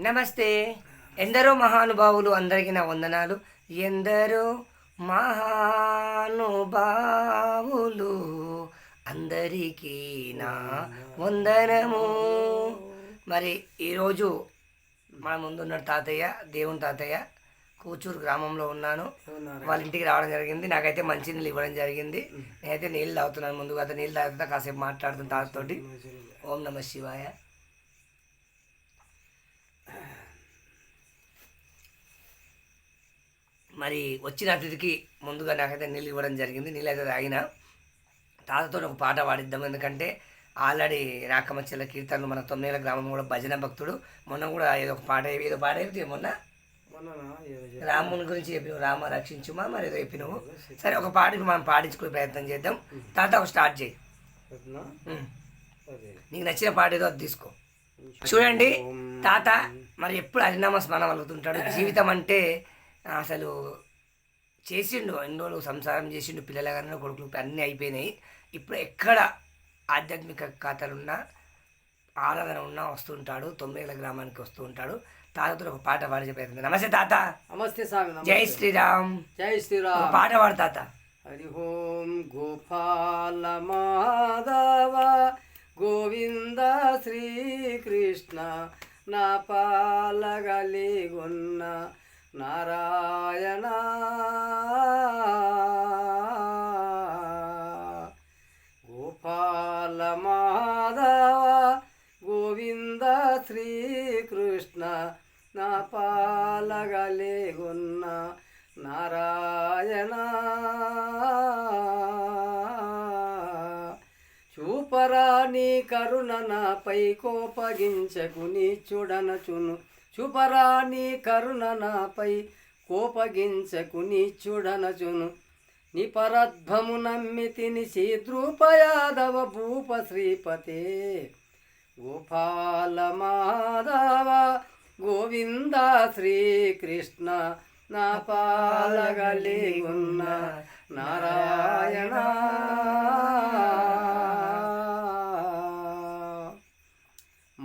నమస్తే. ఎందరో మహానుభావులు అందరికీ నా వందనాలు. ఎందరో మహానుభావులు అందరికీ నా వందనము. మరి ఈరోజు మన ముందున్న తాతయ్య దేవుని తాతయ్య. కూచూరు గ్రామంలో ఉన్నాను. వాళ్ళ ఇంటికి రావడం జరిగింది. నాకైతే మంచి నీళ్ళు ఇవ్వడం జరిగింది. నేనైతే నీళ్ళు తాగుతున్నాను ముందుగా. అయితే నీళ్ళు తాగుతా కాసేపు మాట్లాడుతున్న తాతతోటి. ఓం నమ శివాయ. మరి వచ్చిన అతిథికి ముందుగా నాకైతే నీళ్ళు ఇవ్వడం జరిగింది. నీళ్ళు అయితే తాగిన. తాతతో ఒక పాట పాడిద్దాం. ఎందుకంటే ఆల్రెడీ రాకమచ్చల కీర్తనలు మన తొమ్మిదేళ్ళ గ్రామం కూడా భజన భక్తుడు. మొన్న కూడా ఏదో ఒక పాట ఏదో పాట అయితే మొన్న రాముని గురించి చెప్పినావు. రామ రక్షించుమా? మరి ఏదో చెప్పినావు. సరే ఒక పాట మనం పాడించుకునే ప్రయత్నం చేద్దాం. తాత ఒక స్టార్ట్ చేయి. నీకు నచ్చిన పాట ఏదో అది తీసుకో. చూడండి తాత మరి ఎప్పుడు హరినామ స్మరణ కలుగుతుంటాడు జీవితం అంటే అసలు చేసిండు ఎన్ని రోజులు సంసారం చేసిండు పిల్లల కానీ కొడుకులు అన్నీ అయిపోయినాయి. ఇప్పుడు ఎక్కడ ఆధ్యాత్మిక కథలున్నా ఆరాధన ఉన్నా వస్తుంటాడు తొమ్మిదేళ్ళ గ్రామానికి వస్తూ ఉంటాడు. తాతతో ఒక పాట పాడే ప్రయత్నం. నమస్తే తాత. నమస్తే స్వామి. జై శ్రీరామ్. జై శ్రీరామ్. పాట పాడు తాత. హరి ఓం గోపాల మాధవ గోవింద శ్రీకృష్ణ నా పాలగలిగొన్న నారాయణ. గోపాల మాధవ గోవింద శ్రీకృష్ణ నా పాలగలేగున్న నారాయణ. చూపరా నీ కరుణ నాపై కోపగించకు నీ చూడనచును. చూపరా నీ కరుణ నాపై కోపగించకుని చూడనచును. నీ నమ్మి నమ్మితిని శీద్రూపయాదవ భూప శ్రీపతే. గోపాల మాధవ గోవింద శ్రీకృష్ణ నా పాలగలి ఉన్న నారాయణ.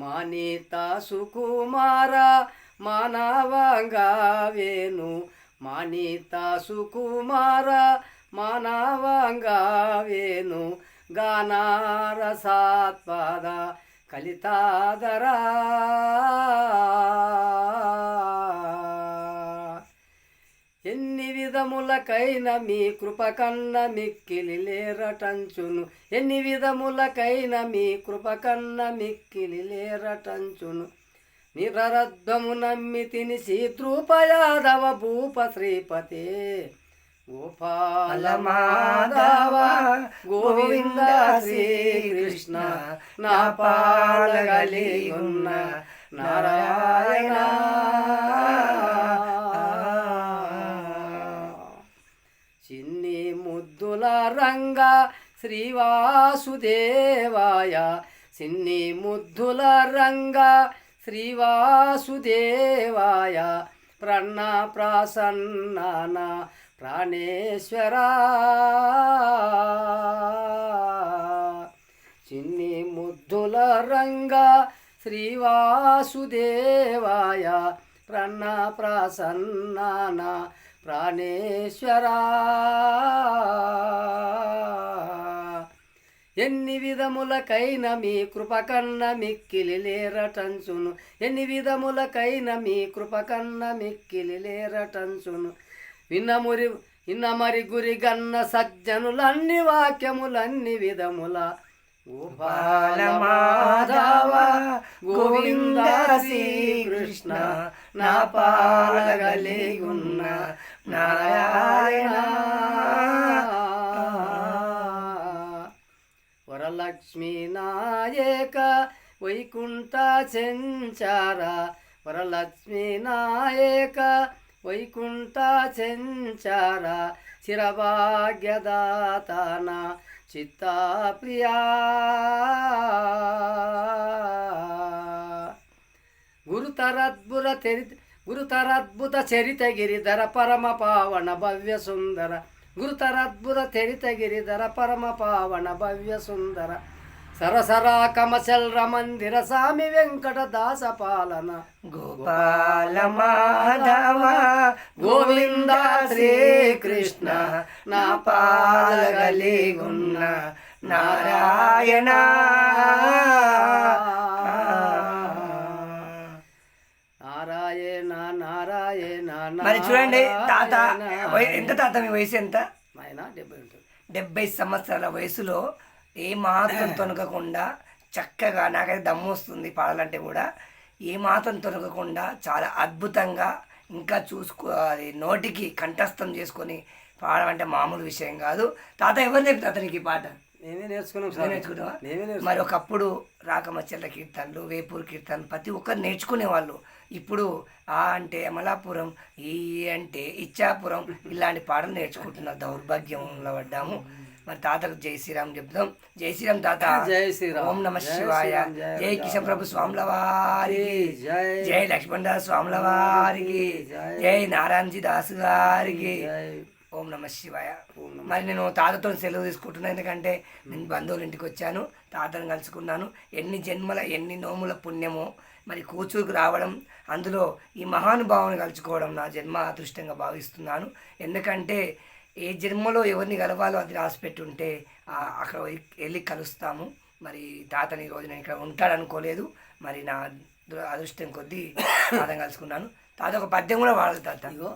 ಮಾನಿತ ಸುಕುಮಾರ ಮಾನವಂಗವೇನು? ಮಾನಿತ ಸುಕುಮಾರ ಮಾನವಂಗವೇನು? ಗಾನಾರಸಾತ್ಪದ ಕಲಿತಾದರ. ఎన్ని విధములకైన మీ కృపకన్న మిక్కిలి లేరటంచును. ఎన్ని విధములకైన మీ కృపకన్న మిక్కిలి లేరటంచును. నిరరద్వము నమ్మి తిని శీతృపయాదవ భూప శ్రీపతే. గోపాల మాధవ గోవింద శ్రీకృష్ణ నా పాడగలి ఉన్న నారాయణ. రంగ శ్రీవాసుదేవాయ. సిన్ని ముద్దుల రంగ శ్రీవాసుదేవాయ. ప్రణ ప్రసన్నాన ప్రాణేశ్వరా. చిన్ని ముద్దుల రంగ శ్రీవాసుదేవాయ. ప్రణ ప్రసన్నాన ప్రాణేశ్వరా. ఎన్ని విధములకైన మీ కృపకన్న మిక్కిలి లేరటంచును. ఎన్ని విధములకైన మీ కృపకన్న మిక్కిలి లేరటంచును. విన్నమురి విన్నమరి గురి గన్న సజ్జనులన్ని వాక్యములన్ని విధముల గోపాల గోవింద శ్రీకృష్ణ నా పాలగలిగున్న నారాయణ. వరలక్ష్మీ నాయక వైకుంఠ చెంచార. వరలక్ష్మీ నాయక వైకుంఠ చెంచార. చిరభాగ్యదాతన ಚಿತ್ತಾಪ್ರಿಯಾ ಗುರುತರದ್ಭುತ ತೆರಿ ಗುರುತರದ್ಭುತ ಚರಿತಗಿರಿದರ ಪರಮ ಪಾವನ ಭವ್ಯ ಸುಂದರ. ಗುರುತರದ್ಭುತ ಚರಿತಗಿರಿಧರ ಪರಮ ಪಾವನ ಭವ್ಯ ಸುಂದರ. సరసరా కమచల్ర మందిర స్వామి వెంకట దాస పాలన గోపాల మాధవ గోవింద శ్రీకృష్ణ నా పాలగలిగున్న నారాయణ. నారాయణ నారాయణ మరి చూడండి తాత ఎంత తాత మీ వయసు ఎంత? ఆయన డెబ్బై ఉంటుంది. డెబ్బై సంవత్సరాల వయసులో ఏ మాత్రం తొనకకుండా చక్కగా నాకైతే దమ్ము వస్తుంది పాడాలంటే కూడా. ఏ మాత్రం తొనకకుండా చాలా అద్భుతంగా ఇంకా చూసుకో అది నోటికి కంఠస్థం చేసుకొని పాడమంటే మామూలు విషయం కాదు. తాత ఎవరు చెప్తా అతనికి ఈ పాట? నేనే నేర్చుకున్నాం నేర్చుకున్నావా? నేర్చుకున్నాను మరి ఒకప్పుడు రాకమచ్చర్ల కీర్తనలు వేపూరు కీర్తనలు ప్రతి ఒక్కరు నేర్చుకునేవాళ్ళు. ఇప్పుడు ఆ అంటే అమలాపురం ఈ అంటే ఇచ్చాపురం ఇలాంటి పాటలు నేర్చుకుంటున్నారు. దౌర్భాగ్యంలో పడ్డాము. మరి తాతకు జై శ్రీరామ్ చెప్దాం. జై శ్రీరామ్ తాత. జై శ్రీరామ్. ఓం నమ జై శివాయ. జై కిషన్ ప్రభు స్వాముల వారికి జై. జై లక్ష్మణదాస్ స్వాముల వారికి జై. నారాయణజీ దాసు గారికి ఓం నమ శివాయ. మరి నేను తాతతో సెలవు తీసుకుంటున్నాను ఎందుకంటే నేను బంధువుల ఇంటికి వచ్చాను. తాతను కలుసుకున్నాను. ఎన్ని జన్మల ఎన్ని నోముల పుణ్యమో మరి కూచురుకు రావడం అందులో ఈ మహానుభావుని కలుసుకోవడం నా జన్మ అదృష్టంగా భావిస్తున్నాను. ఎందుకంటే ఏ జన్మలో ఎవరిని కలవాలో అది రాసిపెట్టి ఉంటే ఆ అక్కడ వెళ్ళి కలుస్తాము. మరి తాతని ఈరోజు నేను ఇక్కడ ఉంటాడు అనుకోలేదు మరి నా అదృష్టం కొద్దీ తాతను కలుసుకున్నాను. తాత ఒక పద్యం కూడా వాడదు తాత. ఇగో